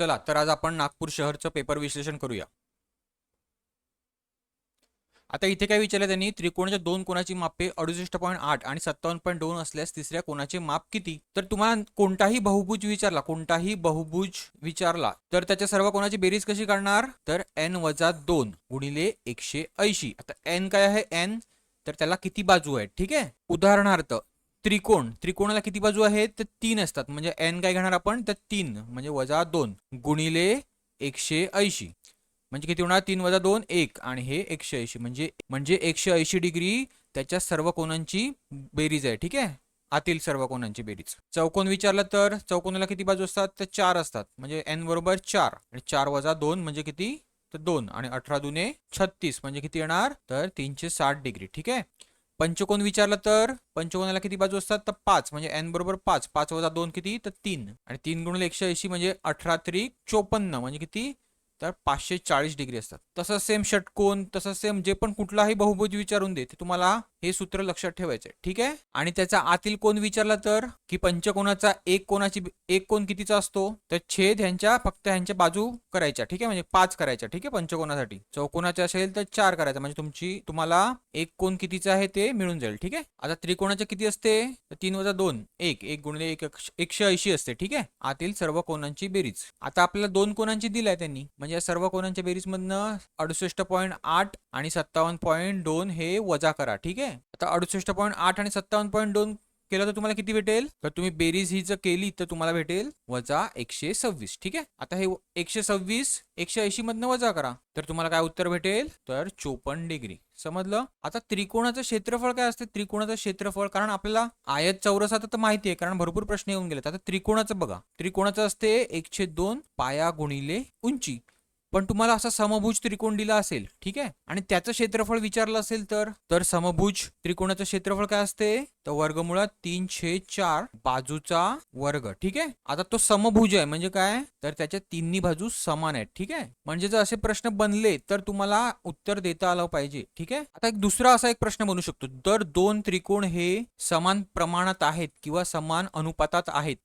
चला तर आज आपण नागपूर शहरचं पेपर विश्लेषण करूया. आता इथे काय विचारलं त्यांनी त्रिकोणाच्या दोन कोणाची मापे अडुसष्ट पॉईंट आठ आणि सत्तावन्न पॉईंट दोन असल्यास तिसऱ्या कोणाचे माप किती? तर तुम्हाला कोणताही बहुभुज विचारला कोणताही बहुभुज विचारला तर त्याच्या सर्व कोणाची बेरीज कशी करणार? तर एन वजा दोन गुणिले एकशे ऐंशी. आता एन काय आहे? एन तर त्याला किती बाजू आहेत? ठीक आहे? उदाहरणार्थ त्रिकोण. त्रिकोणाला किती बाजू आहेत? तर तीन असतात. म्हणजे एन काय घेणार आपण? तर तीन. म्हणजे वजा दोन गुणिले एकशे ऐंशी. म्हणजे किती होणार? तीन वजा दोन एक. आणि हे एकशे ऐंशी. म्हणजे म्हणजे एकशे ऐंशी डिग्री त्याच्या सर्व कोणांची बेरीज आहे. ठीक आहे? आतील सर्व कोणांची बेरीज. चौकोन विचारलं तर चौकोनाला किती बाजू असतात? तर चार असतात. म्हणजे एन बरोबर चार. आणि चार वजा दोन म्हणजे किती? तर दोन. आणि अठरा दुने छत्तीस. म्हणजे किती येणार? तर तीनशे साठ डिग्री. ठीक आहे? पंचकोन विचारलं तर पंचकोनाला किती बाजू असतात? तर पाच म्हणजे एन बरोबर पाच. पाच वजा दोन किती? तर तीन. आणि तीन गुणिले एकशे ऐंशी म्हणजे अठरा त्री चोपन्न म्हणजे किती? तर पाचशे चाळीस डिग्री असतात. तसं सेम षटकोन तसं सेम जे पण कुठलाही बहुभुज विचारून दे ते तुम्हाला हे सूत्र लक्षात ठेवायचंय. ठीक आहे? आणि त्याचा आतील कोण विचारला तर? की पंचकोणाचा एक कोणाची एक कोण कितीचा असतो? तर छेद ह्यांच्या फक्त ह्यांच्या बाजू करायच्या. ठीक आहे? म्हणजे पाच करायच्या. ठीक आहे? पंचकोणासाठी चौकोनाचे असेल तर चार करायचा. म्हणजे तुमची तुम्हाला एक कोण कितीचा आहे ते मिळून जाईल. ठीक आहे? आता त्रिकोणाचे किती असते? तर तीन वजा दोन एक. एक गुणले एक एकशे ऐंशी असते. ठीक आहे? आतील सर्व कोणांची बेरीज. आता आपल्याला दोन कोणांची दिलाय त्यांनी. म्हणजे या सर्व कोणांच्या बेरीज मधनं अडुसष्ट पॉईंट आठ आणि सत्तावन्न पॉईंट दोन हे वजा करा. ठीक आहे? आता अडुसष्ट पॉईंट आठ आणि सत्तावन्न पॉईंट दोन केलं तर तुम्हाला किती भेटेल? तर तुम्ही बेरीज ही जर केली तर तुम्हाला भेटेल वजा एकशे सव्वीस. ठीक आहे? आता हे एकशे सव्वीस एकशे ऐंशी मधनं वजा करा. तर तुम्हाला काय उत्तर भेटेल? तर चोपन्न डिग्री. समजलं? आता त्रिकोणाचं क्षेत्रफळ काय असते? त्रिकोणाचं क्षेत्रफळ कारण आपल्याला आयत चौरस आता तर माहिती आहे कारण भरपूर प्रश्न येऊन गेलेत. आता त्रिकोणाचं बघा. त्रिकोणाचं असते एकशे दोन पाया गुणिले उंची. पण तुम्हाला असा समभुज त्रिकोण दिला असेल ठीक आहे? आणि त्याचं क्षेत्रफळ विचारलं असेल तर तर समभुज त्रिकोणाचं क्षेत्रफळ काय असते? तर वर्गमुळात तीन छे चार बाजूचा वर्ग ठीक आहे? आता तो समभुज आहे म्हणजे काय? तर त्याच्या तिन्ही बाजू समान आहेत ठीक आहे? म्हणजे जर असे प्रश्न बनले तर तुम्हाला उत्तर देता आलं पाहिजे ठीक आहे? आता एक दुसरा असा एक प्रश्न बनू शकतो. जर दोन त्रिकोण हे समान प्रमाणात आहेत किंवा समान अनुपातात आहेत.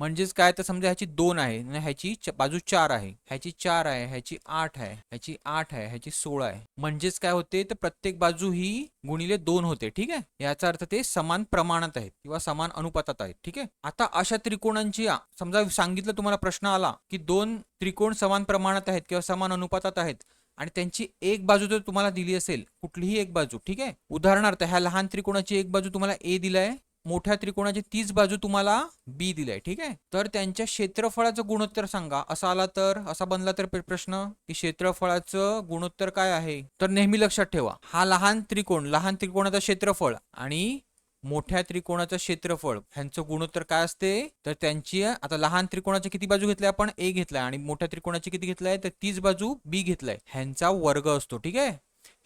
म्हणजेच काय? तर समजा ह्याची दोन आहे. ह्याची बाजू चार आहे. ह्याची चार आहे ह्याची आठ आहे ह्याची आठ आहे ह्याची सोळा आहे. म्हणजेच काय होते? तर प्रत्येक बाजू ही गुणिले दोन होते. ठीक आहे? याचा अर्थ ते समान प्रमाणात आहेत किंवा समान अनुपातात आहेत. ठीक आहे? आता अशा त्रिकोणांची समजा सांगितलं तुम्हाला प्रश्न आला की दोन त्रिकोण समान प्रमाणात आहेत किंवा समान अनुपातात आहेत आणि त्यांची एक बाजू जर तुम्हाला दिली असेल कुठलीही एक बाजू ठीक आहे? उदाहरणार्थ ह्या लहान त्रिकोणाची एक बाजू तुम्हाला ए दिलाय मोठ्या त्रिकोणाची तीच बाजू तुम्हाला बी दिलाय ठीक आहे? तर त्यांच्या क्षेत्रफळाचं गुणोत्तर सांगा. असा आला तर असा बनला तर प्रश्न की क्षेत्रफळाचं गुणोत्तर काय आहे? तर नेहमी लक्षात ठेवा. हा लहान त्रिकोण लहान त्रिकोणाचं क्षेत्रफळ आणि मोठ्या त्रिकोणाचं क्षेत्रफळ ह्यांचं गुणोत्तर काय असते? तर त्यांची आता लहान त्रिकोणाच्या किती बाजू घेतल्या आपण? ए घेतलाय आणि मोठ्या त्रिकोणाची किती घेतलाय तर तीच बाजू बी घेतलाय. ह्यांचा वर्ग असतो ठीक आहे?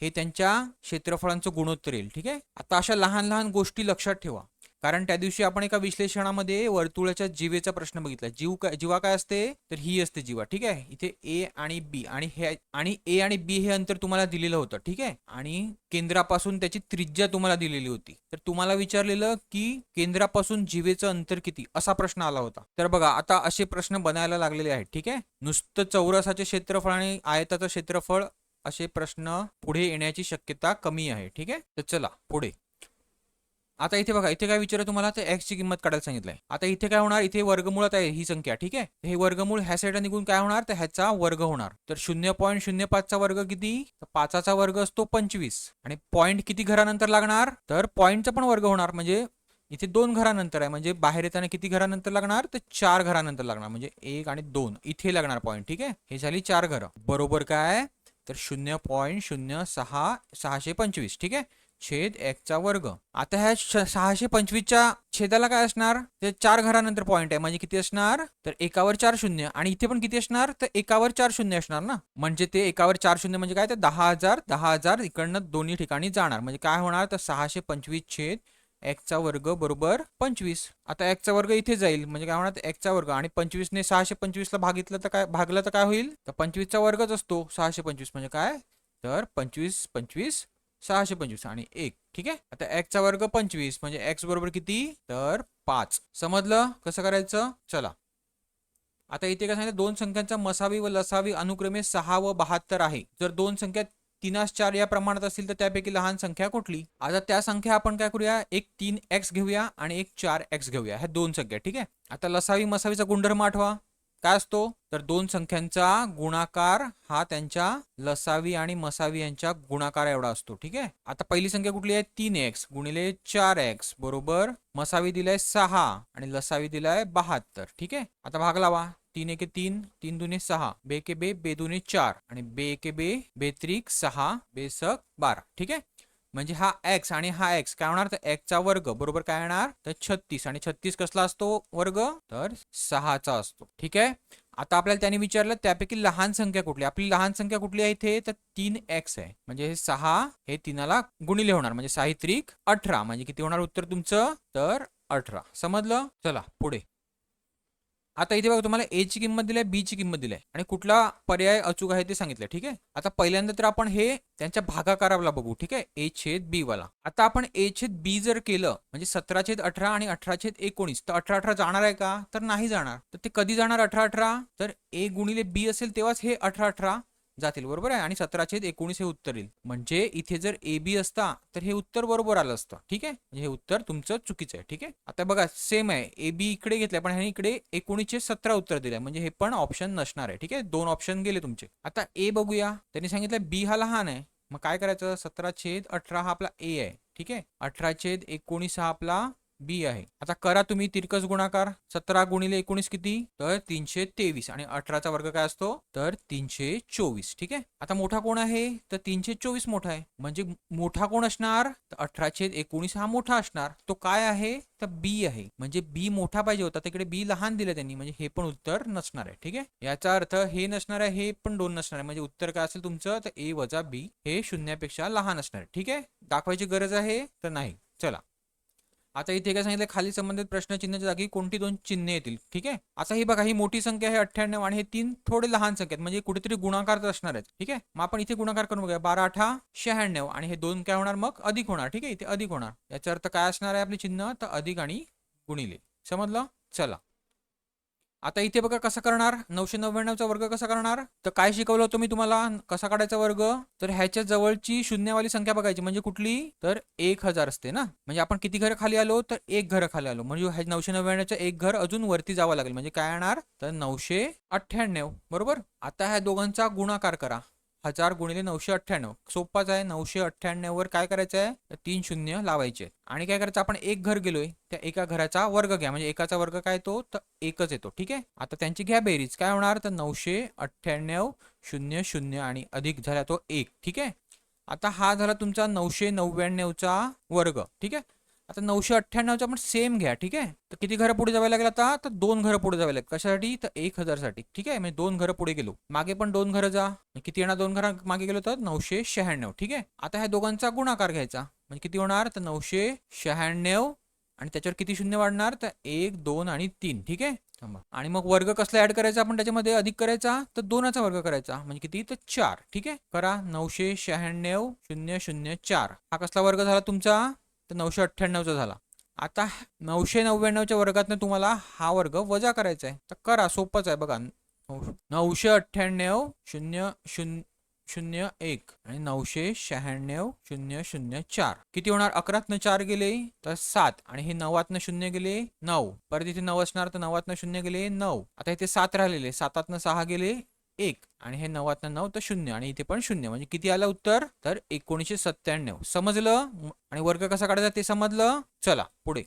हे त्यांच्या क्षेत्रफळांचं गुणोत्तर येईल ठीक आहे? आता अशा लहान लहान गोष्टी लक्षात ठेवा. कारण त्या दिवशी आपण एका विश्लेषणामध्ये वर्तुळाच्या जीवेचा प्रश्न बघितला. जीव काय जीवा काय असते? तर ही असते जीवा. ठीक आहे? इथे ए आणि बी आणि हे आणि ए आणि बी हे अंतर तुम्हाला दिलेलं होतं. ठीक आहे? आणि केंद्रापासून त्याची त्रिज्या तुम्हाला दिलेली होती. तर तुम्हाला विचारलेलं की केंद्रापासून जीवेचं अंतर किती? असा प्रश्न आला होता. तर बघा आता असे प्रश्न बनायला लागलेले आहेत. ठीक आहे? नुसतं चौरसाचे क्षेत्रफळ आणि आयताचं क्षेत्रफळ असे प्रश्न पुढे येण्याची शक्यता कमी आहे. ठीक आहे? तर चला पुढे. आता इथे बघा इथे काय विचारलं तुम्हाला? तर एक्सची ची किंमत काढायला सांगितलंय. आता इथे काय होणार? इथे वर्गमुळात आहे ही संख्या ठीक आहे? हे वर्गमूळ ह्या साईडला निघून काय होणार? तर ह्याचा वर्ग होणार. तर शून्य पॉईंट शून्य पाचचा वर्ग किती? तर पाचाचा वर्ग असतो पंचवीस. आणि पॉईंट किती घरानंतर लागणार? तर पॉईंटचा पण वर्ग होणार. म्हणजे इथे दोन घरानंतर आहे. म्हणजे बाहेर येताना किती घरानंतर लागणार? तर चार घरानंतर लागणार. म्हणजे एक आणि दोन. इथे लागणार पॉईंट ठीक आहे? हे झाली चार घरं. बरोबर काय? तर शून्य पॉईंट शून्य सहा सहाशे पंचवीस ठीक आहे? छेद एकचा वर्ग. आता ह्या सहाशे पंचवीसच्या छेदाला काय असणार? ते चार घरानंतर पॉईंट आहे. म्हणजे किती असणार? तर एकावर चार शून्य. आणि इथे पण किती असणार? तर एकावर चार शून्य असणार ना? म्हणजे ते एकावर चार शून्य म्हणजे काय? तर दहा हजार दहा हजार इकडनं दोन्ही ठिकाणी जाणार. म्हणजे काय होणार? तर सहाशे पंचवीस छेद एकचा वर्ग बरोबर पंचवीस. आता एकचा वर्ग इथे जाईल. म्हणजे काय होणार? एकचा वर्ग. आणि पंचवीसने सहाशे पंचवीसला भागितलं तर काय? भागलं तर काय होईल? तर पंचवीसचा वर्गच असतो सहाशे पंचवीस. म्हणजे काय? तर पंचवीस पंचवीस सहाशे पंचवीस आणि एक ठीक आहे? आता एक्सचा वर्ग पंचवीस म्हणजे एक्स बरोबर किती? तर पाच. समजलं? कसं करायचं? चला. आता इथे काय सांगितलं दोन संख्यांचा मसावी व लसावी अनुक्रमे सहा व बहात्तर आहे. जर दोन संख्या तीनास चार या प्रमाणात असतील तर त्यापैकी लहान संख्या कुठली? आता त्या संख्या आपण काय करूया? एक तीन एक्स घेऊया आणि एक चार एक्स घेऊया. ह्या दोन संख्या ठीक आहे? आता लसावी मसावीचा गुणधर्म आठवा. काय असतो? तर दोन संख्यांचा गुणाकार हा त्यांच्या लसावी आणि मसावी यांच्या गुणाकार एवढा असतो ठीक आहे? आता पहिली संख्या कुठली आहे? तीन एक्स गुणिले चार एक्स बरोबर? मसावी दिलाय सहा आणि लसावी दिलाय बहात्तर ठीक आहे? आता भाग लावा. तीन एके तीन तीन दुने सहा बे के बे बे दुने चार आणि बे के बे बेत्रिक सहा बेसक बारा ठीक आहे? म्हणजे हा एक्स आणि हा एक्स काय होणार? तर एक्सचा वर्ग बरोबर काय येणार तर छत्तीस. आणि छत्तीस कसला असतो वर्ग? तर सहाचा असतो. ठीक आहे? आता आपल्याला त्याने विचारलं त्यापैकी लहान संख्या कुठली? आपली लहान संख्या कुठली आहे इथे? तर तीन एक्स आहे. म्हणजे हे सहा हे तीनाला गुणिले होणार. म्हणजे साहित्रिक अठरा. म्हणजे किती होणार उत्तर तुमचं? तर अठरा. समजलं? चला पुढे. आता इथे बघा तुम्हाला ए ची किंमत दिली आहे बी ची किंमत दिली आहे. आणि कुठला पर्याय अचूक आहे ते सांगितलं ठीक आहे? आता पहिल्यांदा तर आपण हे त्यांच्या भागाकाराला बघू ठीक आहे? ए छेद बी वाला. आता आपण ए छेद बी जर केलं म्हणजे सतरा छेद अठरा आणि अठरा छेद एकोणीस तर अठरा अठरा जाणार आहे का? तर नाही जाणार. तर ते कधी जाणार अठरा अठरा? तर ए गुणिले बी असेल तेव्हाच हे अठरा अठरा जातील बरोबर आहे? आणि सतरा छेद एकोणीस हे उत्तर येईल. म्हणजे इथे जर ए बी असता तर हे उत्तर बरोबर आलं असतं. ठीक आहे? म्हणजे हे उत्तर तुमचं चुकीचं आहे. ठीक आहे? आता बघा सेम आहे. ए बी इकडे घेतलंय पण ह्याने इकडे एकोणीसशे सतरा उत्तर दिलंय. म्हणजे हे पण ऑप्शन नसणार आहे. ठीक आहे? दोन ऑप्शन गेले तुमचे. आता ए बघूया. त्यांनी सांगितलं बी हा लहान आहे. मग काय करायचं? सतरा छेद अठरा हा आपला ए आहे. ठीक आहे? अठरा छेद एकोणीस हा आपला बी आहे. आता करा तुम्ही तिरकस गुणाकार. सतरा गुणिले एकोणीस किती? तर तीनशे तेवीस. आणि अठराचा वर्ग काय असतो? तर तीनशे चोवीस. ठीक आहे? आता मोठा कोण आहे? तर तीनशे चोवीस मोठा आहे. म्हणजे मोठा कोण असणार? तर अठराशे एकोणीस हा मोठा असणार. तो काय आहे? तर बी आहे. म्हणजे बी मोठा पाहिजे होता. तिकडे बी लहान दिलं त्यांनी. म्हणजे हे पण उत्तर नसणार आहे. ठीक आहे? याचा अर्थ हे नसणार आहे हे पण दोन नसणार आहे. म्हणजे उत्तर काय असेल तुमचं? तर ए वजा बी हे शून्यापेक्षा लहान असणार आहे. ठीक आहे? दाखवायची गरज आहे? तर नाही. चला. आता इथे काय सांगितलं खाली संबंधित प्रश्नचिन्हाच्या जागी कोणती दोन चिन्हे येतील? ठीक आहे? आता ही बघा ही मोठी संख्या आहे अठ्ठ्याण्णव आणि हे तीन थोडे लहान संख्या आहेत म्हणजे कुठेतरी गुणाकार असणार आहेत. ठीक आहे? मग आपण इथे गुणाकार करून बघूया. बारा अठा शहाण्णव आणि हे दोन काय होणार? मग अधिक होणार. ठीक आहे? इथे अधिक होणार. याचा अर्थ काय असणार आहे आपले चिन्ह? तर अधिक आणि गुणिले. समजलं? चला. आता इथे बघा कसं करणार? नऊशे नव्याण्णवचा वर्ग कसा करणार? तर काय शिकवलं होतं मी तुम्हाला? कसा काढायचा वर्ग? तर ह्याच्या जवळची शून्यवाली संख्या बघायची. म्हणजे कुठली? तर एक हजार असते ना? म्हणजे आपण किती घर खाली आलो? तर एक घर खाली आलो. म्हणजे ह्या नऊशे नव्याण्णवचं एक घर अजून वरती जावं लागेल. म्हणजे काय येणार? तर नऊशे अठ्ठ्याण्णव. बरोबर? आता ह्या दोघांचा गुणाकार करा. हजार गुणिले नऊशे अठ्ठ्याण्णव. सोपाच आहे नऊशे अठ्ठ्याण्णववर काय करायचं आहे? तर तीन शून्य लावायचे. आणि काय करायचं? आपण एक घर गेलोय त्या एका घराचा वर्ग घ्या. म्हणजे एकाचा वर्ग काय तो तर एकच येतो. ठीक आहे? आता त्यांची घ्या बेरीज. काय होणार? तर नऊशे अठ्ठ्याण्णव शून्य शून्य आणि अधिक झाला तो एक. ठीक आहे? आता हा झाला तुमचा नऊशे नव्याण्णवचा वर्ग. ठीक आहे? आता नऊशे अठ्ठ्याण्णवचा पण सेम घ्या ठीक आहे? तर किती घरं पुढे जावं लागेल आता? तर दोन घरं पुढे जावे लागेल. कशासाठी? तर एक हजारसाठी ठीक आहे? म्हणजे दोन घरं पुढे गेलो. मागे पण दोन घरं जा. किती येणार? दोन घरं मागे गेलो तर नऊशे शहाण्णव ठीक आहे? आता ह्या दोघांचा गुणाकार घ्यायचा. म्हणजे किती होणार? तर नऊशे शहाण्णव आणि त्याच्यावर किती शून्य वाढणार? तर एक दोन आणि तीन ठीक आहे? आणि मग वर्ग कसला ऍड करायचा आपण त्याच्यामध्ये? अधिक करायचा? तर दोनाचा वर्ग करायचा. म्हणजे किती? तर चार ठीक आहे? करा. नऊशे शहाण्णव शून्य शून्य चार. हा कसला वर्ग झाला तुमचा? तर नऊशे अठ्ठ्याण्णवचा झाला. आता नऊशे नव्याण्णवच्या वर्गातनं तुम्हाला हा वर्ग वजा करायचा आहे. तर करा सोपंच आहे बघा. नऊशे अठ्ठ्याण्णव शून्य शून्य शून्य एक आणि नऊशे शहाण्णव शून्य शून्य चार. किती होणार? अकरातनं चार गेले तर सात. आणि हे नवातनं शून्य गेले नऊ. परत इथे नऊ असणार तर नवातनं शून्य गेले नऊ. आता इथे सात राहिलेले. सातातनं सहा गेले एक आणि हे नवातनं नऊ तर शून्य आणि इथे पण शून्य. म्हणजे किती आलं उत्तर? तर एकोणीसशे सत्त्याण्णव. समजलं? आणि वर्ग कसा काढायचा ते समजलं? चला पुढे.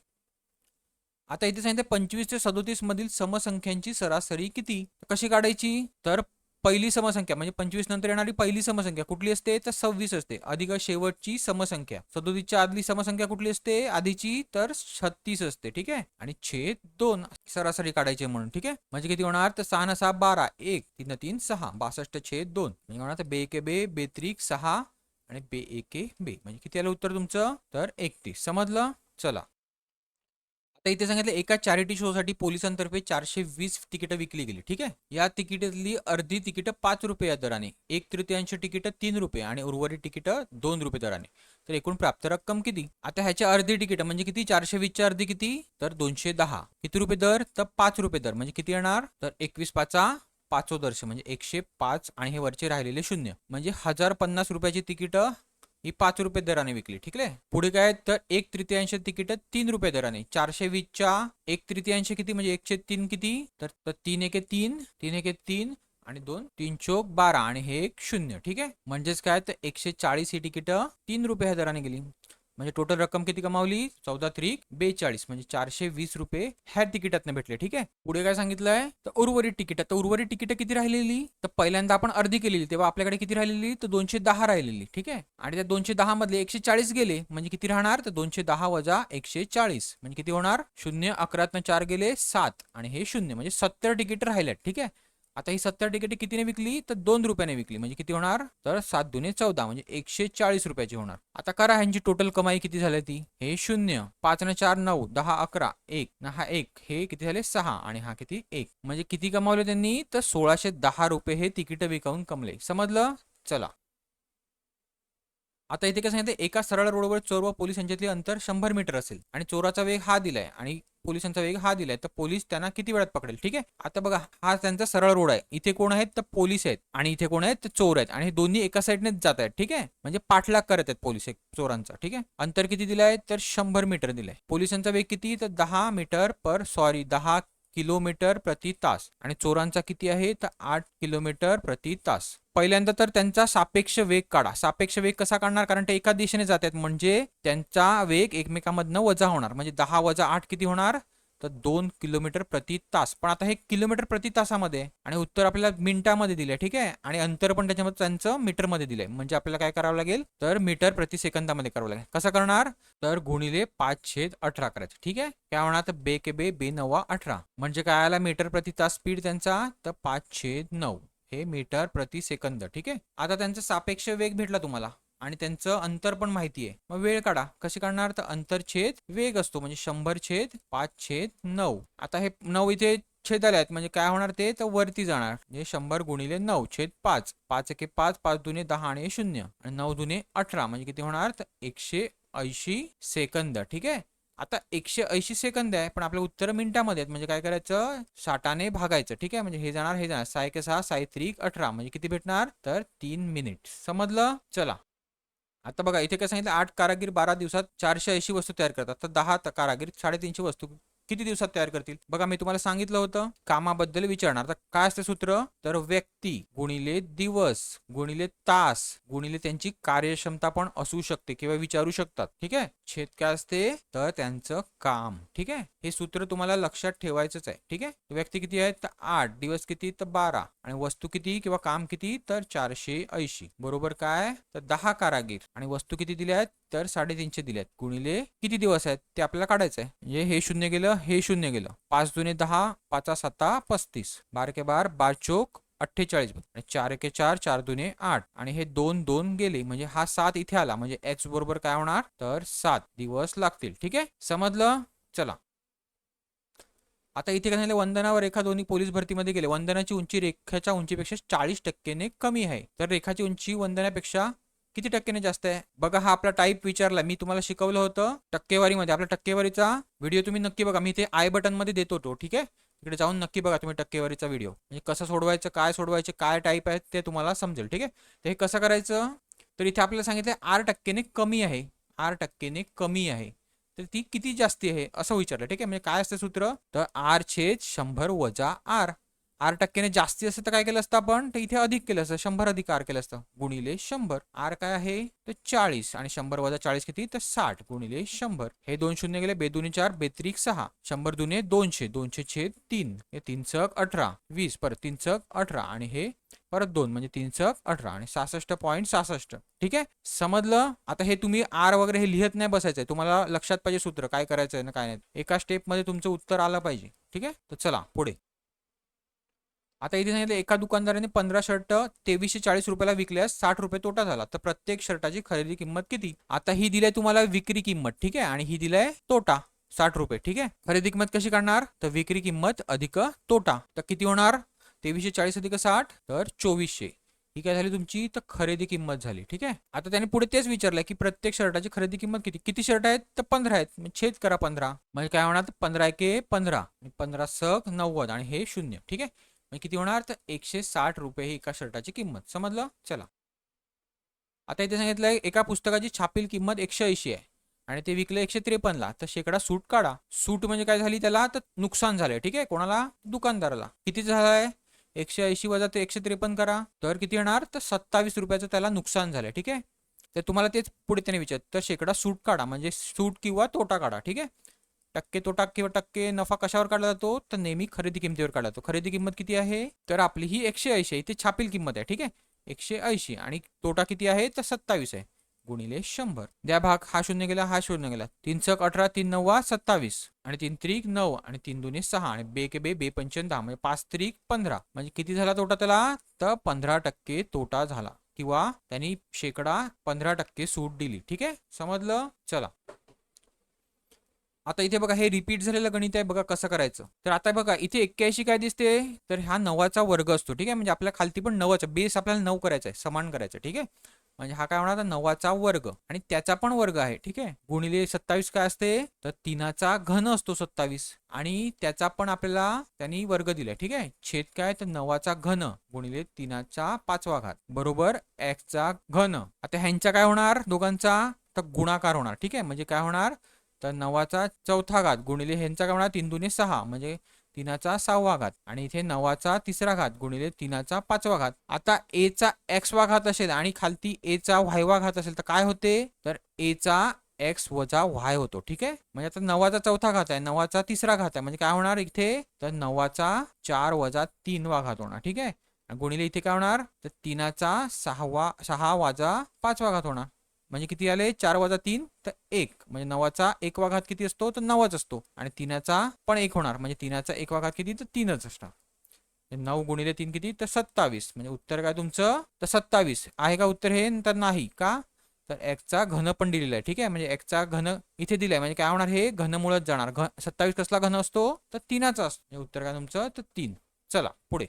आता इथे सांगितलं पंचवीस ते सदोतीस मधील समसंख्यांची सरासरी किती? कशी काढायची? तर पहिली समसंख्या म्हणजे पंचवीस नंतर येणारी पहिली समसंख्या कुठली असते? तर सव्वीस असते. अधिक शेवटची समसंख्या. सदोतीसच्या आदली समसंख्या कुठली असते? आधीची तर छत्तीस असते. ठीक आहे? आणि छेद दोन सरासरी काढायची म्हणून. ठीक आहे? म्हणजे किती होणार? तर सहा न सहा बारा. एक तीन तीन सहा. बासष्ट छेद दोन. म्हणजे होणार बे के बे बेत्रिक सहा. आणि बे एके बे. म्हणजे किती आलं उत्तर तुमचं? तर एकतीस. समजलं? चला. आता इथे सांगितलं एका चॅरिटी शोसाठी पोलिसांतर्फे चारशे वीस तिकीटं विकली गेली. ठीक आहे? या तिकिटातली अर्धी तिकीटं पाच रुपये या दराने. एक तृतीयांश तिकीटं तीन रुपये आणि उर्वरित तिकीटं दोन रुपये दराने. तर एकूण प्राप्त रक्कम किती? आता ह्याच्या अर्धी तिकीट म्हणजे किती? चारशे वीसच्या अर्धी किती? तर दोनशे दहा. किती रुपये दर? तर पाच रुपये दर. म्हणजे किती येणार? तर एकवीस पाचा पाचो दर्श म्हणजे एकशे पाच आणि हे वरचे राहिलेले शून्य. म्हणजे हजार पन्नास रुपयाची तिकीटं ही पाच रुपये दराने विकली ठीक आहे? पुढे काय तर एक तृतीयांश तिकीट तीन रुपये दराने. चारशे वीसच्या एक तृतीयांश किती? म्हणजे एकशे तीन किती? तर तीन एके तीन तीन एके तीन आणि दोन तीन चोक बारा आणि हे एक शून्य ठीक आहे? म्हणजेच काय? तर एकशे चाळीस ही तिकीट तीन रुपये ह्या दराने गेली. म्हणजे टोटल रक्कम किती कमावली? चौदा त्रिक बेचाळीस. म्हणजे चारशे वीस रुपये ह्या तिकिटातनं भेटले ठीक आहे? पुढे काय सांगितलंय? तर उर्वरित तिकीट. तर उर्वरित तिकीट किती राहिलेली? तर पहिल्यांदा आपण अर्धी केलेली. तेव्हा आपल्याकडे किती राहिलेली? तर दोनशे दहा राहिलेली ठीक आहे? आणि त्या दोनशे दहा मधले एकशे चाळीस गेले. म्हणजे किती राहणार? तर दोनशे दहा वजा एकशे चाळीस. म्हणजे किती होणार? शून्य अकरातनं चार गेले सात. आणि हे शून्य. म्हणजे सत्तर तिकीट राहिल्यात ठीक आहे? आता ही सत्तर तिकिटे कितीने विकली? तर दोन रुपयाने विकली. म्हणजे किती होणार? तर सात दुने चौदा म्हणजे एकशे चाळीस रुपयाची होणार. आता करा ह्यांची टोटल कमाई किती झाली ती? हे शून्य. पाच न चार नऊ दहा अकरा एक न हा एक हे किती झाले? सहा आणि हा किती? एक. म्हणजे किती कमावले त्यांनी? तर सोळाशे दहा रुपये हे तिकीट विकावून कमले. समजलं? चला. आता इथे काय सांगितलं एका सरळ रोडवर चोर व पोलीस यांच्यातले अंतर शंभर मीटर असेल. आणि चोराचा वेग हा दिलाय आणि पोलिसांचा वेग हा दिलाय. तर पोलीस त्यांना किती वेळात पकडेल? ठीक आहे? आता बघा हा त्यांचा सरळ रोड आहे. इथे कोण आहेत? तर पोलीस आहेत. आणि इथे कोण आहेत? तर चोर आहेत. आणि हे दोन्ही एका साईडनेच जात आहेत ठीक आहे? म्हणजे पाठलाग करत आहेत पोलीस एक चोरांचा. ठीक आहे? अंतर किती दिलंय? तर शंभर मीटर दिलंय. पोलिसांचा वेग किती? तर दहा मीटर पर सॉरी दहा किलोमीटर प्रति तास. आणि चोरांचा किती आहे? तर आठ किलोमीटर प्रति तास. पहिल्यांदा तर त्यांचा सापेक्ष वेग काढा. सापेक्ष वेग कसा काढणार? कारण ते एका दिशेने जात आहेत. म्हणजे त्यांचा वेग एकमेकांमधनं वजा होणार. म्हणजे दहा वजा आठ किती होणार? तर दोन किलोमीटर प्रति तास. पण आता हे किलोमीटर प्रति तासामध्ये आणि उत्तर आपल्याला मिनिटामध्ये दिले ठीक आहे? आणि अंतर पण त्याच्यामध्ये त्यांचं मीटरमध्ये दिलंय. म्हणजे आपल्याला काय करावं लागेल? तर मीटर प्रति सेकंदामध्ये करावं लागेल. कसं करणार? तर गुणिले पाच छेद अठरा करायचं ठीक आहे? काय होणार? तर बे के बे बे नवा अठरा. म्हणजे काय आला मीटर प्रति तास स्पीड त्यांचा? तर पाच छेद नऊ. हे मीटर प्रति सेकंद ठीक आहे? आता त्यांचा सापेक्ष वेग भेटला तुम्हाला. आणि त्यांचं अंतर पण माहिती आहे. मग वेळ काढा. कशी काढणार? तर अंतर छेद वेग असतो. म्हणजे शंभर छेद पाच छेद नऊ. आता हे नऊ इथे छेद आले आहेत. म्हणजे काय होणार ते? तर वरती जाणार. म्हणजे शंभर गुणिले नऊ छेद पाच. पाच एके पाच पाच दुने दहा आणि शून्य. आणि नऊ दुने अठरा. म्हणजे किती होणार? तर एकशे ऐंशी सेकंद. ठीक आहे? आता एकशे ऐंशी सेकंद आहे. पण आपलं उत्तर मिनिटामध्ये आहेत. म्हणजे काय करायचं? साठाने भागायचं. ठीक आहे? म्हणजे हे जाणार हे जाणार. सहा के सहा साय त्रिक अठरा. म्हणजे किती भेटणार? तर तीन मिनिट. समजलं? चला. आता बघा इथे काय सांगितलं? आठ कारागीर बारा दिवसात चारशे ऐंशी वस्तू तयार करतात. तर दहा कारागीर साडेतीनशे वस्तू किती दिवसात तयार करतील? बघा मी तुम्हाला सांगितलं होतं कामाबद्दल विचारणार. तर काय असते सूत्र? तर व्यक्ती गुणिले दिवस गुणिले तास गुणिले त्यांची कार्यक्षमता पण असू शकते किंवा विचारू शकतात. ठीक आहे? छेद काय असते? तर त्यांचं काम. ठीक आहे? हे सूत्र तुम्हाला लक्षात ठेवायचंच आहे. ठीक आहे? व्यक्ती किती आहेत? तर आठ. दिवस किती? तर बारा. आणि वस्तू किती किंवा काम किती? तर चारशे ऐंशी. बरोबर काय? तर दहा कारागीर. आणि वस्तू किती दिल्या आहेत? तर साडेतीनशे दिल्यात गुणिले किती दिवस आहेत? ते आपल्याला काढायचं आहे म्हणजे हे शून्य गेलं हे शून्य गेलं. पाच दुने दहा पाचा सत्ता पस्तीस. बार के बार बार चोक अठ्ठेचाळीस आणि चार एके चार चार दुने आठ. आणि हे दोन दोन गेले म्हणजे हा सात इथे आला. म्हणजे एक्स बरोबर काय होणार? तर सात दिवस लागतील. ठीक आहे? समजलं? चला. आता इथे काय झालं? वंदनावर रेखा दोन्ही पोलीस भरतीमध्ये गेले. वंदनाची उंची रेखाच्या उंचीपेक्षा चाळीस टक्केने कमी आहे. तर रेखाची उंची वंदनापेक्षा किती टक्क्याने जास्त आहे? बघा हा आपला टाईप विचारला. मी तुम्हाला शिकवलं होतं टक्केवारीमध्ये. आपल्या टक्केवारीचा व्हिडिओ तुम्ही नक्की बघा. मी ते आय बटनमध्ये देतो तो ठीक आहे? तिकडे जाऊन नक्की बघा तुम्ही टक्केवारीचा व्हिडिओ म्हणजे कसं सोडवायचं काय सोडवायचे काय टाईप आहेत ते तुम्हाला समजेल ठीक आहे? तर हे कसं करायचं? तर इथे आपल्याला सांगितलं आर टक्केने कमी आहे. आर टक्केने कमी आहे. तर ती किती जास्ती आहे? असं विचारलं ठीक आहे? म्हणजे काय असतं सूत्र? तर आर छेद शंभर वजा आर आर टक्क्याने जास्ती असतं तर काय केलं असतं आपण? तर इथे अधिक केलं असतं. शंभर अधिक आर केलं असतं. गुणिले शंभर. आर काय आहे? तर चाळीस. आणि शंभर वजा चाळीस किती? तर साठ. गुणिले शंभर. हे दोन शून्य गेले. बेदुनी चार. बेत्रिक सहा. शंभर दुने दोनशे. दोनशे छेद तीन. हे तीन चक अठरा. वीस. परत तीन चक अठरा. आणि हे परत दोन. म्हणजे तीन चक अठरा. आणि सहासष्ट पॉईंट सहासष्ट. ठीक आहे? समजलं? आता हे तुम्ही आर वगैरे हे लिहित नाही बसायचंय तुम्हाला लक्षात पाहिजे सूत्र. काय करायचंय ना काय नाही. एका स्टेपमध्ये तुमचं उत्तर आलं पाहिजे. ठीक आहे? तर चला पुढे. आता इथे सांगितलं एका दुकानदाराने पंधरा शर्ट तेवीसशे चाळीस रुपयाला विकल्यास साठ रुपये तोटा झाला. तर प्रत्येक शर्टाची खरेदी किंमत किती? आता ही दिलाय तुम्हाला विक्री किंमत ठीक आहे? आणि ही दिलाय तोटा साठ रुपये ठीक आहे? खरेदी किंमत कशी काढणार? तर विक्री किंमत अधिक तोटा. तर किती होणार? तेवीसशे चाळीस अधिक साठ तर चोवीसशे. ही काय झाली तुमची? तर खरेदी किंमत झाली ठीक आहे? आता त्याने पुढे तेच विचारलंय की प्रत्येक शर्टाची खरेदी किंमत किती? किती शर्ट आहेत? तर पंधरा आहेत. छेद करा पंधरा. म्हणजे काय होणार? पंधरा एके पंधरा. पंधरा सक नव्वद. आणि हे शून्य ठीक आहे? म्हणजे किती होणार? तर एकशे साठ रुपये ही एका शर्टाची किंमत. समजलं? चला. आता इथे सांगितलंय एका पुस्तकाची छापील किंमत एकशे ऐंशी आहे. आणि ते विकलं एकशे त्रेपन्नला तर शेकडा सूट काढा. सूट म्हणजे काय झाली त्याला? तर नुकसान झालंय. ठीक आहे? कोणाला? दुकानदाराला. किती झालंय? एकशे ऐंशी वजा ते एकशे त्रेपन्न करा. तर किती येणार? तर सत्तावीस रुपयाचं त्याला नुकसान झालंय. ठीक आहे? तर तुम्हाला तेच पुढे त्याने विचार. तर शेकडा सूट काढा. म्हणजे सूट किंवा तोटा काढा. ठीक आहे? टक्के तोटा किंवा टक्के नफा कशावर काढला जातो? तर नेहमी खरेदी किमतीवर काढला जातो. खरेदी किंमत किती आहे? तर आपली ही एकशे ऐंशी आहे. इथे छापील किंमत आहे. ठीक आहे? एकशे ऐंशी आणि तोटा किती आहे? तर सत्तावीस आहे. गुणिले शंभर. द्या भाग हा शून्य गेला हा शून्य गेला. तीन चक अठरा तीन नव्वा सत्तावीस. आणि तीन त्रिक नऊ आणि तीन दोन्ही सहा. आणि बे के बे बे पंचन दहा म्हणजे पाच त्रिक पंधरा. म्हणजे किती झाला तोटा त्याला? तर पंधरा टक्के तोटा झाला. किंवा त्यांनी शेकडा पंधरा टक्के सूट दिली. ठीक आहे? समजलं? चला. आता इथे बघा हे रिपीट झालेलं गणित आहे बघा कसं करायचं. तर आता बघा इथे एक्क्याऐंशी काय दिसते? तर हा नवाचा वर्ग असतो ठीक आहे? म्हणजे आपल्या खालती पण नवाचा बेस आपल्याला नऊ करायचा आहे समान करायचं ठीक आहे? म्हणजे हा काय होणार नवाचा वर्ग. आणि त्याचा पण वर्ग आहे ठीक आहे? गुणिले सत्तावीस काय असते? तर तीनाचा घन असतो सत्तावीस. आणि त्याचा पण आपल्याला त्यांनी वर्ग दिलाय ठीक आहे? छेद काय? तर नवाचा घन गुणिले तीनाचा पाचवा घात. बरोबर? एक्सचा घन. आता ह्यांचा काय होणार? दोघांचा? तर गुणाकार होणार ठीक आहे? म्हणजे काय होणार? तर नवाचा चौथा घात गुणिले ह्यांचा काय होणार तीन दुने सहा म्हणजे तिनाचा सहावा घात. आणि इथे नवाचा तिसरा घात गुणिले तिनाचा पाचवा घात. आता ए चा एक्स वा घात असेल आणि खालती ए चा व्हायवा घात असेल तर काय होते? तर ए चा एक्स वजा व्हाय होतो ठीक आहे? म्हणजे आता नवाचा चौथा घात आहे नवाचा तिसरा घात आहे म्हणजे काय होणार इथे? तर नवाचा चार वजा तीन वा घात होणार ठीक आहे? गुणिले इथे काय होणार? तर तिनाचा सहावा सहा वाजा पाचवा घात होणार. म्हणजे किती आले? चार वजा तीन तर एक. म्हणजे नवाचा एक वाघात किती असतो? तर नवाच असतो. आणि तिन्याचा पण एक होणार. म्हणजे तिनाचा एक वाघात किती? तर तीनच असणार. म्हणजे नऊ गुणिले तीन किती? तर सत्तावीस. म्हणजे उत्तर काय तुमचं? तर सत्तावीस. आहे का उत्तर हे? तर नाही. का? तर एकचा घन पण दिलेला आहे. ठीक आहे? म्हणजे एकचा घन इथे दिलाय. म्हणजे काय होणार हे? घनमुळच जाणार. घन सत्तावीस कसला घन असतो? तर तीनाचा असतो. म्हणजे उत्तर काय तुमचं? तर तीन. चला पुढे.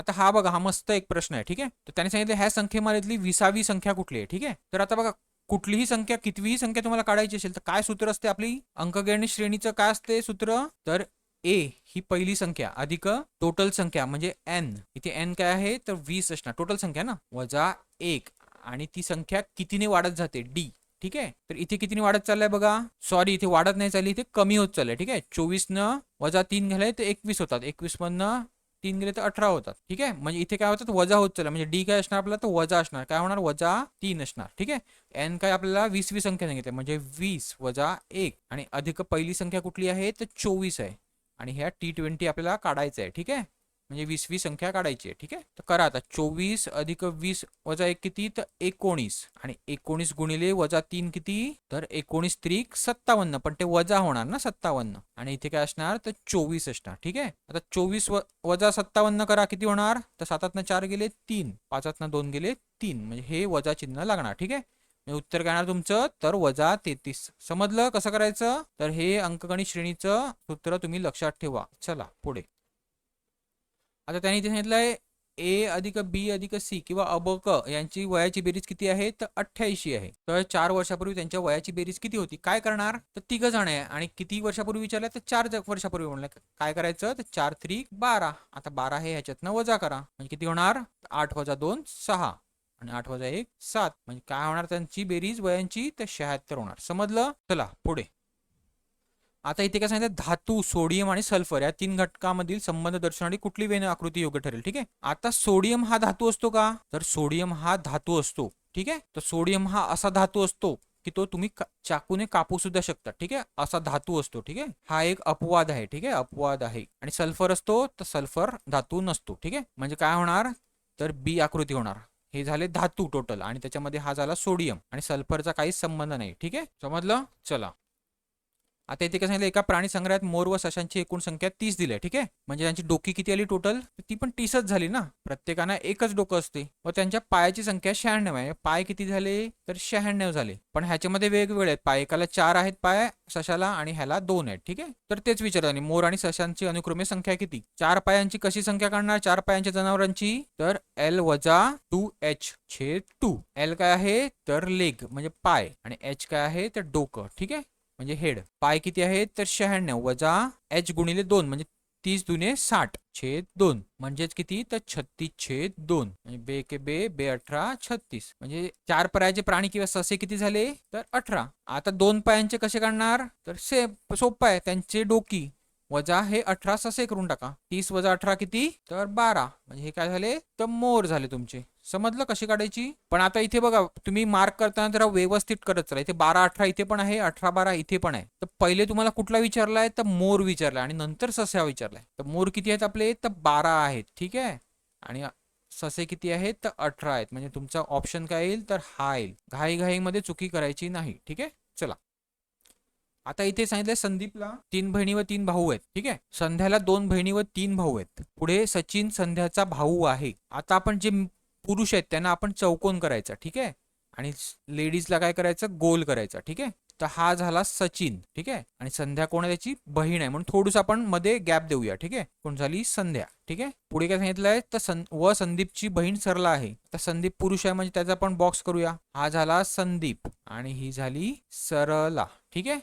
आता हा बघा हा मस्त एक प्रश्न आहे ठीक आहे? तर त्याने सांगितलं ह्या संख्येमालेतली विसावी संख्या कुठली आहे ठीक आहे? तर आता बघा कुठलीही संख्या कितवीही संख्या तुम्हाला काढायची असेल तर काय सूत्र असते आपली? अंकगणित श्रेणीचं काय असते सूत्र? तर ए ही पहिली संख्या अधिक टोटल संख्या म्हणजे एन इथे एन काय आहे? तर वीस असणार. टोटल संख्या ना? वजा एक. आणि ती संख्या कितीने वाढत जाते? डी ठीक आहे? तर इथे कितीने वाढत चाललाय बघा? सॉरी इथे वाढत नाही चालली इथे कमी होत चाललंय ठीक आहे? चोवीस न वजा तीन घालाय तर एकवीस होतात. एकवीस मधनं तीन गेले तर अठरा होतात ठीक आहे? म्हणजे इथे काय होतात? वजा होत चला म्हणजे डी काय असणार आपल्याला? तर वजा असणार. काय होणार? वजा तीन असणार ठीक आहे? एन काय आपल्याला वीसवी संख्या सांगितली. म्हणजे वीस वजा एक आणि अधिक पहिली संख्या कुठली आहे? तर चोवीस आहे. आणि ह्या टी ट्वेंटी आपल्याला काढायचं आहे ठीक आहे? म्हणजे वीसवी संख्या काढायची आहे ठीक आहे? तर करा आता चोवीस अधिक वीस वजा एक किती? तर एकोणीस. आणि एकोणीस गुणिले वजा तीन किती? तर एकोणीस त्रिक सत्तावन्न पण ते वजा होणार ना सत्तावन्न. आणि इथे काय असणार? तर चोवीस असणार ठीक आहे? आता चोवीस वजा सत्तावन्न करा किती होणार? तर सातातनं चार गेले तीन पाचातनं दोन गेले तीन. म्हणजे हे वजा चिन्ह लागणार ठीक आहे? उत्तर काय तुमचं तर वजा तेहतीस. समजलं कसं करायचं? तर हे अंकगणित श्रेणीचं सूत्र तुम्ही लक्षात ठेवा. चला पुढे. आता त्यांनी इथे सांगितलंय ए अधिक बी अधिक सी किंवा अब क यांची वयाची बेरीज किती आहे? तर अठ्ठ्याऐंशी आहे. तर चार वर्षापूर्वी त्यांच्या वयाची बेरीज किती होती? काय करणार? तर तिघ जण आहे आणि किती वर्षापूर्वी विचारलं? तर चार वर्षापूर्वी म्हणलं काय करायचं? तर चार थ्री बारा. आता बारा हे ह्याच्यातनं वजा करा. म्हणजे किती होणार? आठ वजा दोन सहा. आणि आठ वजा एक सात. म्हणजे काय होणार? त्यांची बेरीज वयांची तर शहात्तर होणार. समजलं? चला पुढे. आता इथे काय सांगितलं? धातू सोडियम आणि सल्फर या तीन घटकामधील संबंध दर्शवणारी कुठली वेन आकृती योग्य ठरेल? ठीक आहे? आता सोडियम हा धातू असतो का? तर सोडियम हा धातू असतो. ठीक आहे? तर सोडियम हा असा धातू असतो की तो तुम्ही चाकूने कापू सुद्धा शकता. ठीक आहे? असा धातू असतो. ठीक आहे? हा एक अपवाद आहे. ठीक आहे? अपवाद आहे. आणि सल्फर असतो तर सल्फर धातू नसतो. ठीक आहे? म्हणजे काय होणार? तर बी आकृती होणार. हे झाले धातू टोटल आणि त्याच्यामध्ये हा झाला सोडियम. आणि सल्फरचा काहीच संबंध नाही. ठीक आहे? समजलं? चला. आता इथे काय सांगितलं एका प्राणी संग्रहात मोर व सशांची एकूण संख्या तीस दिली आहे ठीक आहे? म्हणजे त्यांची डोकी किती आली टोटल ती पण तीसच झाली ना? प्रत्येकानं एकच डोकं असते. व त्यांच्या पायाची संख्या शहाण्णव आहे. पाय किती झाले? तर शहाण्णव झाले. पण ह्याच्यामध्ये वेगवेगळे आहेत. पाय एकाला चार आहेत पाय सशाला आणि ह्याला दोन आहेत ठीक आहे? तर तेच विचारलं आणि मोर आणि सशांची अनुक्रमे संख्या किती? चार पायांची कशी संख्या काढणार? चार पायांच्या जनावरांची? तर एल वजा टू एच छेद टू एल काय आहे? तर लेग म्हणजे पाय. आणि एच काय आहे? तर डोकं ठीक आहे? म्हणजे हेड. पाय किती आहेत? तर शहाण्णव वजा एच गुणिले दोन म्हणजे तीस दुने साठ छेद दोन. म्हणजेच किती? तर छत्तीस छेद दोन. म्हणजे बे के बे बे अठरा छत्तीस. म्हणजे चार पायाचे प्राणी किंवा ससे किती झाले? तर अठरा. आता दोन पायांचे कसे काढणार? तर से सोपं आहे. त्यांचे डोकी वजा हे अठरा ससे करून टाका. तीस वजा अठरा किती? तर बारा. म्हणजे हे काय झाले? तर मोर झाले तुमचे. समजलं कशी काढायची? पण आता इथे बघा तुम्ही मार्क करताना जरा व्यवस्थित करत चला. इथे बारा अठरा इथे पण आहे अठरा बारा इथे पण आहे. तर पहिले तुम्हाला कुठला विचारलाय? तर मोर विचारलाय आणि नंतर सस्या विचारलाय. तर मोर किती आहेत आपले? तर बारा आहेत. ठीक आहे? आणि ससे किती आहेत? तर अठरा आहेत. म्हणजे तुमचा ऑप्शन काय येईल? तर हा येईल. घाई घाईमध्ये चुकी करायची नाही. ठीक आहे? चला. आता इथे सांगितलंय संदीपला तीन बहिणी व तीन भाऊ आहेत. ठीक आहे? संध्याला दोन बहिणी व तीन भाऊ आहेत. पुढे सचिन संध्याचा भाऊ आहे. आता आपण जे पुरुष आहेत त्यांना आपण चौकोन करायचा ठीक आहे? आणि लेडीजला काय करायचं? गोल करायचा ठीक आहे? तर हा झाला सचिन ठीक आहे? आणि संध्या कोण आहे त्याची? बहीण आहे. म्हणून थोडस आपण मध्ये गॅप देऊया ठीक आहे? कोण झाली? संध्या ठीक आहे? पुढे काय सांगितलंय तर सं व संदीपची बहीण सरला आहे. तर संदीप पुरुष आहे म्हणजे त्याचा आपण बॉक्स करूया. हा झाला संदीप आणि ही झाली सरला ठीक आहे?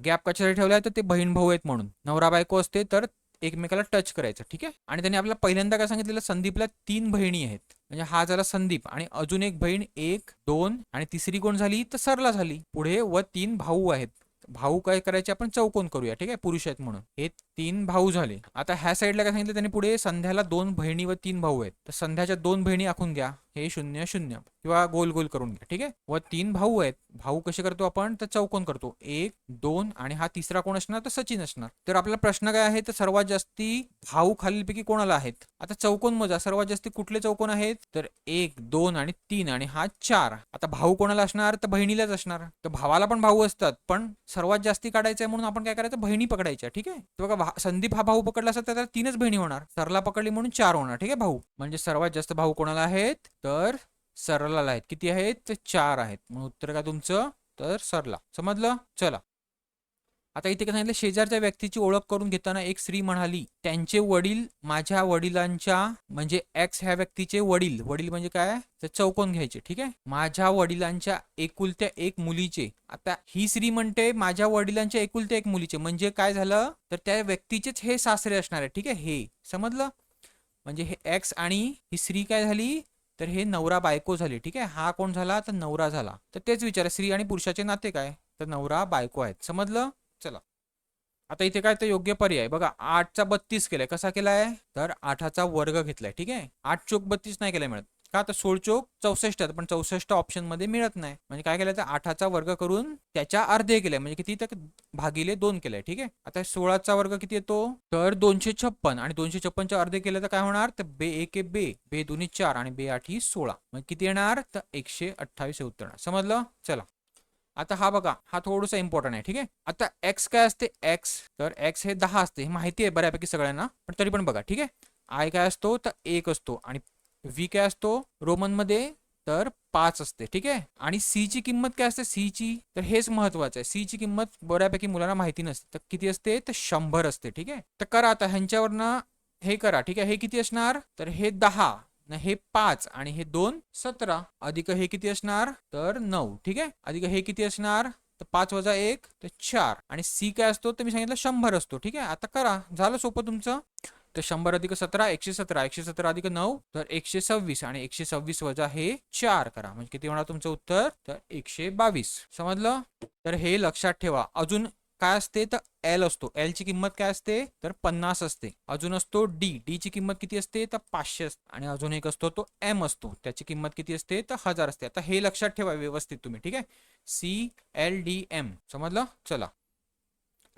गॅप कशासाठी ठेवलाय? तर ते बहीण भाऊ आहेत म्हणून. नवरा बायको असते तर एकमेकाला टच करायचं ठीक आहे? आणि त्यांनी आपल्याला पहिल्यांदा काय सांगितलेलं? संदीपला तीन बहिणी आहेत. म्हणजे हा झाला संदीप आणि अजून एक बहीण एक दोन आणि तिसरी कोण झाली? तर सरला झाली. पुढे व तीन भाऊ आहेत. भाऊ काय करायचे? आपण चौकोन करूया ठीक आहे? पुरुष आहेत म्हणून. हे तीन भाऊ झाले. आता ह्या साईडला काय सांगितलं? त्यांनी पुढे संध्याला दोन बहिणी व तीन भाऊ आहेत. तर संध्याच्या दोन बहिणी आखून घ्या हे शून्य शून्य किंवा गोल गोल करून घ्या ठीक आहे? व तीन भाऊ आहेत भाऊ कसे करतो आपण? तर चौकोन करतो. एक दोन आणि हा तिसरा कोण असणार? तर सचिन असणार. तर आपला प्रश्न काय आहे? तर सर्वात जास्ती भाऊ खालीलपैकी कोणाला आहेत? आता चौकोन मजा. सर्वात जास्ती कुठले चौकोन आहेत? तर एक दोन आणि तीन आणि हा चार. आता भाऊ कोणाला असणार? तर बहिणीलाच असणार. तर भावाला पण भाऊ असतात पण सर्वात जास्ती काढायचं आहे म्हणून आपण काय करायचं? बहिणी पकडायच्या ठीक आहे? तर बघा भा- संदीप हा भाऊ पकडला असता तर तीनच बहिणी होणार. सरला पकडली म्हणून चार होणार ठीक आहे भाऊ? म्हणजे सर्वात जास्त भाऊ कोणाला आहेत? तर सरला आहेत. किती आहेत? चार आहेत. म्हणून उत्तर काय तुमचं? तर सरला. समजलं? चला. आता इथे काय सांगितलं? शेजारच्या व्यक्तीची ओळख करून घेताना एक स्त्री म्हणाली त्यांचे वडील माझ्या वडिलांच्या म्हणजे एक्स ह्या व्यक्तीचे वडील. वडील म्हणजे काय? तर चौकोन घ्यायचे. ठीक आहे? माझ्या वडिलांच्या एकुलत्या एक मुलीचे. आता ही स्त्री म्हणते माझ्या वडिलांच्या एकुलत्या एक मुलीचे. म्हणजे काय झालं? तर त्या व्यक्तीचेच हे सासरे असणार आहे ठीक आहे? हे. समजलं? म्हणजे हे एक्स आणि ही स्त्री काय झाली? तर हे नवरा बायको झाली ठीक आहे? हा कोण झाला? तर नवरा झाला. तर तेच विचार स्त्री आणि पुरुषाचे नाते काय? तर नवरा बायको आहेत. समजलं? चला. आता इथे काय? तर योग्य पर्याय. बघा आठचा बत्तीस केलाय. कसा केलाय? तर आठाचा वर्ग घेतलाय ठीक आहे? आठ चोक बत्तीस नाही केलाय मिळत. का तर सोळचोक चौसष्ट पण चौसष्ट ऑप्शनमध्ये मिळत नाही. म्हणजे काय केलं तर आठाचा वर्ग करून त्याच्या अर्धे केलंय. म्हणजे किती तर भागिले दोन केले ठीक आहे? आता सोळाचा वर्ग किती येतो? तर दोनशे छप्पन. आणि दोनशे छप्पनच्या अर्धे केले तर काय होणार? तर बे एक बे. बे दोन्ही चार आणि बे आठी सोळा. मग किती येणार? तर एकशे अठ्ठावीस हे उत्तर समजलं? चला. आता हा बघा. हा थोडासा इम्पॉर्टंट आहे ठीक आहे? आता एक्स काय असते? एक्स तर एक्स हे दहा असते. हे माहिती आहे बऱ्यापैकी सगळ्यांना. पण तरी पण बघा ठीक आहे? आय काय असतो? तर एक असतो. आणि व्ही काय असतो? रोमनमध्ये तर पाच असते ठीक आहे? आणि सी ची किंमत काय असते? सी ची. तर हेच महत्वाचं आहे. सी ची किंमत बऱ्यापैकी मुलांना माहिती नसते. तर किती असते? तर शंभर असते ठीक आहे? तर करा आता ह्यांच्यावरनं हे करा ठीक आहे? हे किती असणार? तर हे दहा हे पाच आणि हे दोन सतरा. अधिक हे किती असणार? तर नऊ ठीक आहे? अधिक हे किती असणार? तर पाच वजा एक तर चार. आणि सी काय असतो? तर मी सांगितलं शंभर असतो ठीक आहे? आता करा. झालं सोपं तुमचं? तर शंभर अधिक सतरा एकशे सतरा. एकशे सतरा अधिक नऊ तर एकशे सव्वीस. आणि एकशे सव्वीस वजा हे चार करा. म्हणजे किती होणार तुमचं उत्तर? तर एकशे बावीस. समजलं? तर हे लक्षात ठेवा. अजून काय असते? तर एल असतो. एल ची किंमत काय असते? तर पन्नास असते. अजून असतो डी डी ची किंमत किती असते? तर पाचशे असते आणि अजून एक असतो तो एम असतो. त्याची किंमत किती असते? तर हजार असते. आता हे लक्षात ठेवा व्यवस्थित तुम्ही. ठीक आहे? सी एल डी एम समजलं? चला.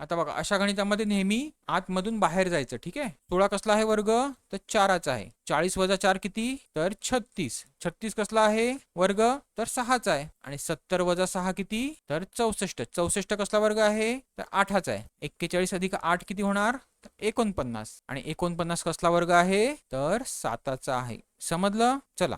आता बघा अशा गणितामध्ये नेहमी आतमधून बाहेर जायचं ठीक आहे? सोळा कसला आहे वर्ग? तर चाराचा आहे. चाळीस वजा चार किती? तर छत्तीस. छत्तीस कसला आहे वर्ग? तर सहाचा आहे. आणि सत्तर वजा सहा किती? तर चौसष्ट. चौसष्ट कसला वर्ग आहे? तर आठाचा आहे. एक्केचाळीस अधिक आठ किती होणार? तर एकोणपन्नास. आणि एकोणपन्नास कसला वर्ग आहे? तर साताचा आहे. समजलं? चला.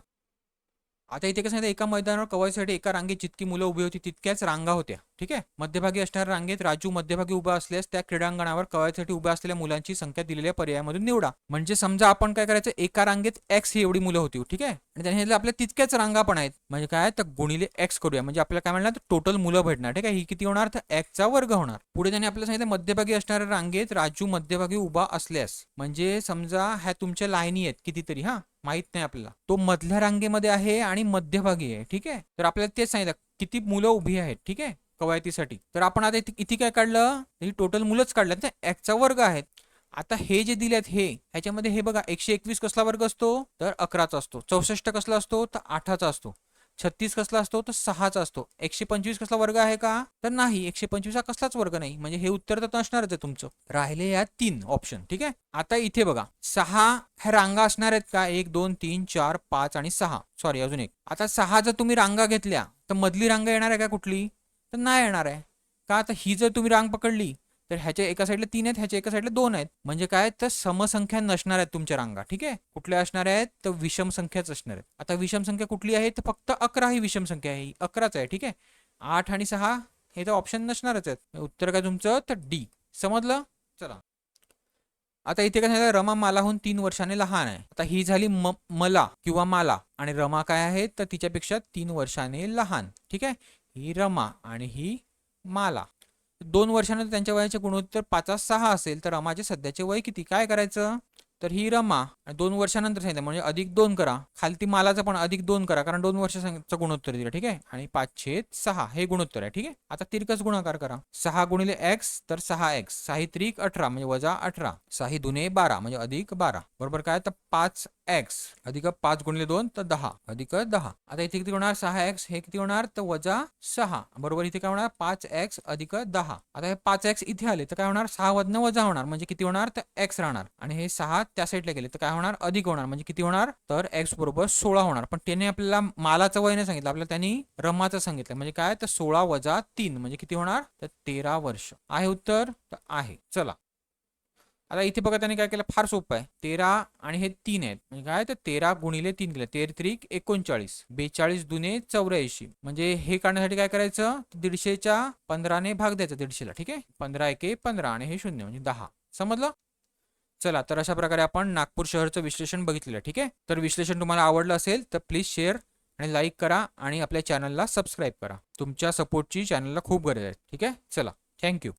आता इथे कसं एका मैदानावर कवायसाठी एका रांगेत जितकी मुलं उभी होती तितक्याच रांगा होत्या. ठीक आहे? मध्यभागी असणाऱ्या रांगेत राजू मध्यभागी उभा असल्यास त्या क्रीडांगणावर कवायसाठी उभ्या असलेल्या मुलांची संख्या दिलेल्या पर्यायामधून निवडा. म्हणजे समजा आपण काय करायचं? एका रांगेत एक्स ही एवढी मुलं होती ठीक आहे? आणि त्याने आपल्या तितक्याच रांगा पण आहेत. म्हणजे काय? तर गुणिले एक्स करूया. म्हणजे आपल्याला काय म्हणणार टोटल मुलं भेटणार ठीक आहे? ही किती होणार? तर एक्सचा वर्ग होणार. पुढे त्याने आपल्याला सांगितलं मध्यभागी असणाऱ्या रांगेत राजू मध्यभागी उभा असल्यास. म्हणजे समजा ह्या तुमच्या लाईनी आहेत कितीतरी हा? माहीत नाही आपल्याला. तो मधल्या रांगेमध्ये आहे आणि मध्यभागी आहे ठीक आहे? तर आपल्याला तेच सांगितलं किती मुलं उभी आहेत ठीक आहे? कवायतीसाठी. तर आपण आता इथे काय काढलं? ही टोटल मुलंच काढलं तर एकचा वर्ग आहेत. आता हे जे दिलेत हे ह्याच्यामध्ये हे बघा एकशे एकवीस कसला वर्ग असतो? तर अकराचा असतो. चौसष्ट कसला असतो? तर आठाचा असतो. छत्तीस कसला असतो? तर सहाचा असतो. एकशे पंचवीस कसला वर्ग आहे का? तर नाही. एकशे पंचवीस हा कसलाच वर्ग नाही. म्हणजे हे उत्तर तर असणारच आहे तुमचं. राहिले या तीन ऑप्शन ठीक आहे? आता इथे बघा. सहा ह्या रांगा असणार आहेत का? एक दोन तीन चार पाच आणि सहा. सॉरी अजून एक. आता सहा जर तुम्ही रांगा घेतल्या तर मधली रांगा येणार आहे का कुठली? तर नाही येणार आहे. का तर ही जर तुम्ही रांग पकडली तर ह्याच्या एका साईडला तीन आहेत ह्याच्या एका साईडला दोन आहेत. म्हणजे काय? तर समसंख्या नसणार आहेत तुमच्या रांगा ठीक आहे? कुठल्या असणार आहेत? तर विषम संख्याच असणार आहेत. आता विषम संख्या कुठली आहे? तर फक्त अकरा ही विषम संख्या आहे. अकराच आहे ठीक आहे? आठ आणि सहा हे तर ऑप्शन नसणारच आहेत. उत्तर काय तुमचं? तर डी समजलं? चला. आता इथे काय झालं? रमा मालाहून तीन वर्षाने लहान आहे. आता ही झाली म मला किंवा माला. आणि रमा काय आहे? तर तिच्यापेक्षा तीन वर्षाने लहान ठीक आहे? ही रमा आणि ही माला. दोन वर्षानंतर त्यांच्या वयाचे गुणोत्तर पाचा सहा असेल तर रमाचे सध्याचे वय किती? काय करायचं? तर ही रमा आणि दोन वर्षानंतर सांगितलं म्हणजे अधिक दोन करा. खालती मालाचं पण अधिक दोन करा कारण दोन वर्षाचं गुणोत्तर दिलं ठीक आहे? आणि पाच छेद सहा हे गुणोत्तर आहे ठीक आहे? आता तिरकस गुणाकार करा. सहा गुणिले एक्स तर सहा एक्स साही त्रिक अठरा म्हणजे वजा अठरा. साही दुने बारा म्हणजे अधिक बारा. बरोबर काय? तर पाच एक्स अधिक पाच गुणिले दोन तर दहा. अधिक दहा. आता इथे किती होणार? सहा एक्स हे किती होणार? तर वजा सहा. बरोबर इथे काय होणार? पाच एक्स अधिक दहा. आता हे पाच एक्स इथे आले तर काय होणार? सहा वजन वजा होणार म्हणजे किती होणार? तर एक्स राहणार. आणि हे सहा त्या साईडला गेले तर काय होणार? अधिक होणार. म्हणजे किती होणार? तर एक्स बरोबर सोळा होणार. पण त्याने आपल्याला मालाचं वय नाही सांगितलं. आपल्याला त्यांनी रमाचं सांगितलं. म्हणजे काय? तर सोळा वजा तीन. म्हणजे किती होणार? तर तेरा वर्ष. आहे उत्तर? तर आहे. चला. आता इथे बघा त्यांनी काय केलं? फार सोपं आहे. तेरा आणि हे तीन आहेत. म्हणजे काय? तर तेरा गुणिले तीन केलं. तेर त्रिक एकोणचाळीस. बेचाळीस दुने चौऱ्याऐंशी. म्हणजे हे काढण्यासाठी काय करायचं? दीडशेच्या पंधराने भाग द्यायचा. दीडशेला. ठीक आहे? पंधरा एके पंधरा आणि हे शून्य. म्हणजे दहा. समजलं? चला तर अशा प्रकारे आपण नागपूर शहरचं विश्लेषण बघितलेलं ठीक आहे? तर विश्लेषण तुम्हाला आवडलं असेल तर प्लीज शेअर आणि लाईक करा आणि आपल्या चॅनलला सबस्क्राईब करा. तुमच्या सपोर्टची चॅनलला खूप गरज आहे ठीक आहे? चला थँक्यू